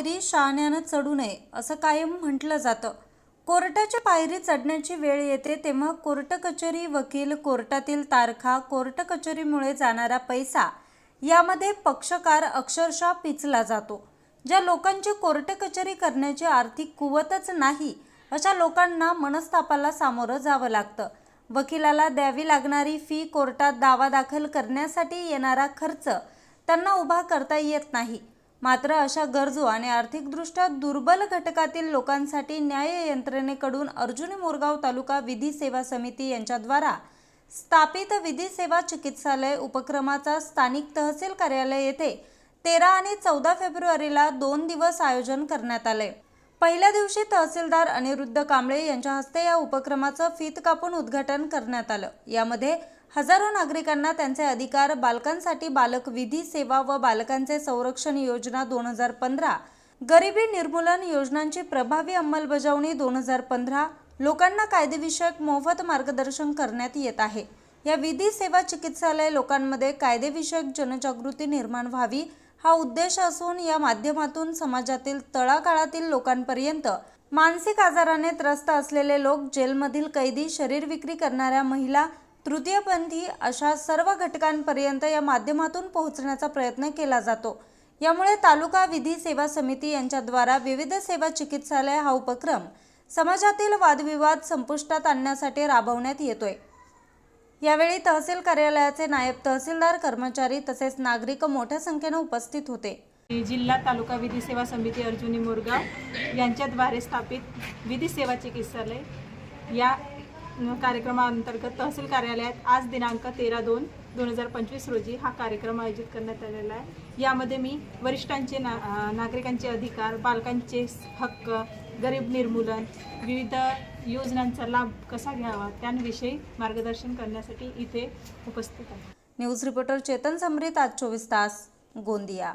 पायरी शहाण्यानं चढू नये असं कायम म्हटलं जातं. कोर्टाची पायरी चढण्याची वेळ येते तेव्हा कोर्ट कचेरी वकील कोर्टातील तारखा कोर्ट कचेरीमुळे जाणारा पैसा यामध्ये पक्षकार अक्षरशः पिचला जातो. ज्या लोकांची कोर्ट कचेरी करण्याची आर्थिक कुवतच नाही अशा लोकांना मनस्तापाला सामोरं जावं लागतं. वकिलाला द्यावी लागणारी फी कोर्टात दावा दाखल करण्यासाठी येणारा खर्च त्यांना उभा करता येत नाही. मात्र अशा गरजू आणि आर्थिकदृष्ट्या दुर्बल घटकातील लोकांसाठी न्याय यंत्रणेकडून अर्जुनी मोरगाव तालुका विधी सेवा समिती यांच्याद्वारा स्थापित विधी सेवा चिकित्सालय उपक्रमाचा स्थानिक तहसील कार्यालय येथे तेरा आणि चौदा फेब्रुवारीला दोन दिवस आयोजन करण्यात आले. पहिल्या दिवशी तहसीलदार अनिरुद्ध कांबळे यांच्या हस्ते या उपक्रमाचं फीत कापून उद्घाटन करण्यात आलं. यामध्ये हजारो नागरिकांना त्यांचे अधिकार बालकांसाठी बालक विधी सेवा व बालकांचे संरक्षण योजना दोन हजार पंधरा गरिबी निर्मूलन योजनांची प्रभावी अंमलबजावणी दोन हजार पंधरा लोकांना कायदेविषयक मोफत मार्गदर्शन करण्यात येत आहे. या विधी सेवा चिकित्सालय लोकांमध्ये कायदेविषयक जनजागृती निर्माण व्हावी हा उद्देश असून या माध्यमातून समाजातील तळागाळातील लोकांपर्यंत मानसिक आजाराने त्रस्त असलेले लोक जेलमधील कैदी शरीर विक्री करणाऱ्या महिला तृतीयपंथी अशा सर्व घटकांपर्यंत या माध्यमातून पोहोचण्याचा प्रयत्न केला जातो. यामुळे तालुका विधी सेवा समिती यांच्याद्वारा विविध सेवा चिकित्सालय हा उपक्रम समाजातील वादविवाद संपुष्टात आणण्यासाठी राबवण्यात येतोय. यावेळी तहसील कार्यालयाचे नायब तहसीलदार कर्मचारी तसेच नागरिक मोठ्या संख्येने उपस्थित होते. जिल्हा तालुका विधी सेवा समिती अर्जुनी मोरगाव यांच्याद्वारे स्थापित विधी सेवा चिकित्सालय. या कार्यक्रमाअंतर्गत तहसील कार्यालयात आज दिनांक तेरा दोन दोन हजार पंचवीस रोजी हा कार्यक्रम आयोजित करण्यात आलेला आहे. यामध्ये मी वरिष्ठांचे ना नागरिकांचे अधिकार बालकांचे हक्क गरीब निर्मूलन विविध योजनांचा लाभ कसा घ्यावा? त्यांविषयी मार्गदर्शन करण्यासाठी इथे उपस्थित आहे. न्यूज रिपोर्टर चेतन समृत आज चोवीस तास गोंदिया.